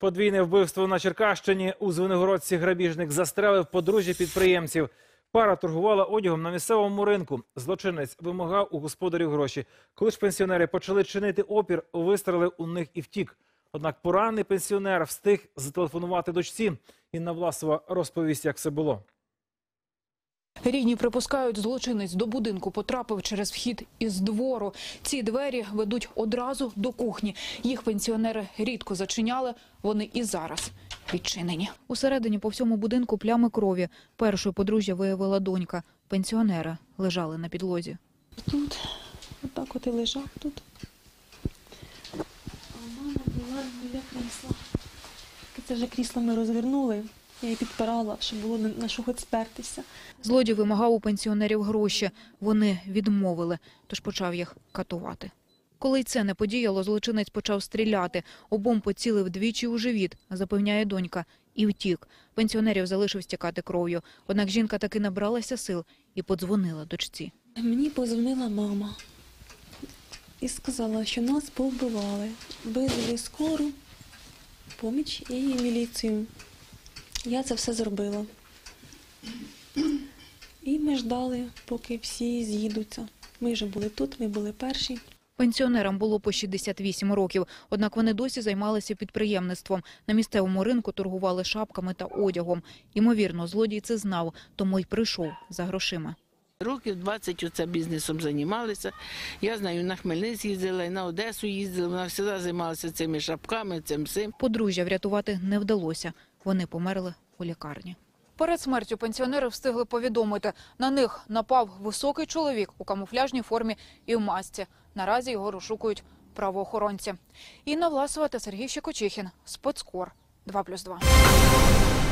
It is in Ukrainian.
Подвійне вбивство на Черкащині. У Звенигородці грабіжник застрелив подружжя підприємців. Пара торгувала одягом на місцевому ринку. Злочинець вимагав у господарів гроші. Коли ж пенсіонери почали чинити опір, вистрелив у них і втік. Однак поранений пенсіонер встиг зателефонувати дочці. Інна Власова розповість, як все було. Рідні припускають, злочинець до будинку потрапив через вхід із двору. Ці двері ведуть одразу до кухні. Їх пенсіонери рідко зачиняли, вони і зараз відчинені. Усередині по всьому будинку плями крові. Першою подружжя виявила донька. Пенсіонери лежали на підлозі. Тут, отак от і лежав тут. А мама була біля крісла. Це вже крісло ми розвернули. Я її підпирала, щоб було на що хоч спертися. Злодій вимагав у пенсіонерів гроші. Вони відмовили, тож почав їх катувати. Коли й це не подіяло, злочинець почав стріляти. Обом поцілив двічі у живіт, запевняє донька, і втік. Пенсіонерів залишив стікати кров'ю. Однак жінка таки набралася сил і подзвонила дочці. Мені позвонила мама і сказала, що нас повбивали. Визвали скору, поміч і міліцію. Я це все зробила. І ми ждали, поки всі з'їдуться. Ми вже були тут, ми були перші. Пенсіонерам було по 68 років, однак вони досі займалися підприємництвом. На місцевому ринку торгували шапками та одягом. Ймовірно, злодій це знав, тому й прийшов за грошима. Років 20 оце бізнесом займалися. Я знаю, на Хмельницьк їздила, і на Одесу їздила. Вона завжди займалася цими шапками, цим сим. Подружжя врятувати не вдалося. Вони померли у лікарні. Перед смертю пенсіонери встигли повідомити. На них напав високий чоловік у камуфляжній формі і в масці. Наразі його розшукують правоохоронці. Інна Власова та Сергій Щекочихін. Спецкор 2+,2.